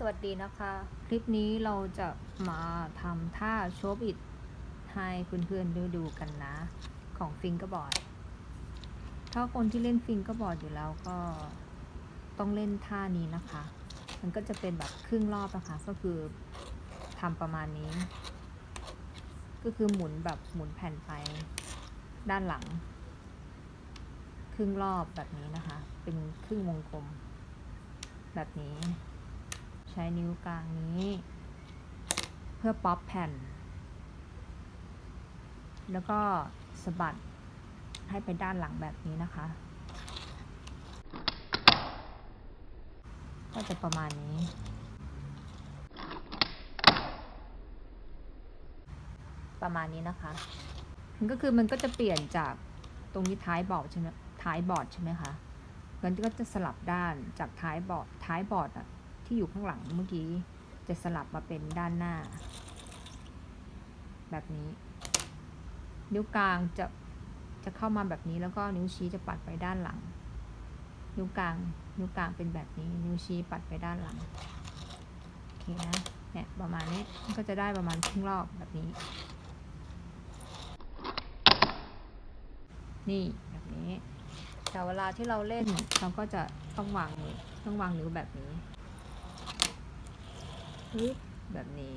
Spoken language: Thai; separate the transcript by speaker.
Speaker 1: สวัสดีนะคะ คลิปนี้เราจะมาทำท่าโชว์อิดให้เพื่อนๆดูดูกันนะ ของฟิงเกอร์บอร์ด ถ้าคนที่เล่นฟิงเกอร์บอร์ดอยู่แล้วก็ต้องเล่นท่านี้นะคะ มันก็จะเป็นแบบครึ่งรอบนะคะ ก็คือทำประมาณนี้ ก็คือหมุนแบบหมุนแผ่นไปด้านหลัง ครึ่งรอบแบบนี้นะคะ เป็นครึ่งวงกลม แบบนี้ ใช้นิ้วกลางนี้ เพื่อป๊อปแผ่น แล้วก็สะบัดให้ไปด้านหลังแบบนี้นะคะ ก็จะประมาณนี้ ประมาณนี้นะคะมันก็คือมันก็จะเปลี่ยนจากตรงนี้ท้ายบอร์ดใช่ไหมท้ายบอร์ดใช่ไหมคะมันก็จะสลับด้านจากท้ายบอร์ดท้ายบอร์ดอะ ที่อยู่ข้างหลังเมื่อกี้ จะสลับมาเป็นด้านหน้า แบบนี้ นิ้วกลางจะจะเข้ามาแบบนี้แล้วก็นิ้วชี้จะปัดไปด้านหลัง นิ้วกลาง นิ้วกลางเป็นแบบนี้ นิ้วชี้ปัดไปด้านหลังโอเคนะเนี่ยประมาณนี้ก็จะได้ประมาณครึ่งรอบแบบนี้ นี่แบบนี้แต่เวลาที่เราเล่นเราก็จะต้องวางมือต้องวางนิ้วแบบนี้ แบบนี้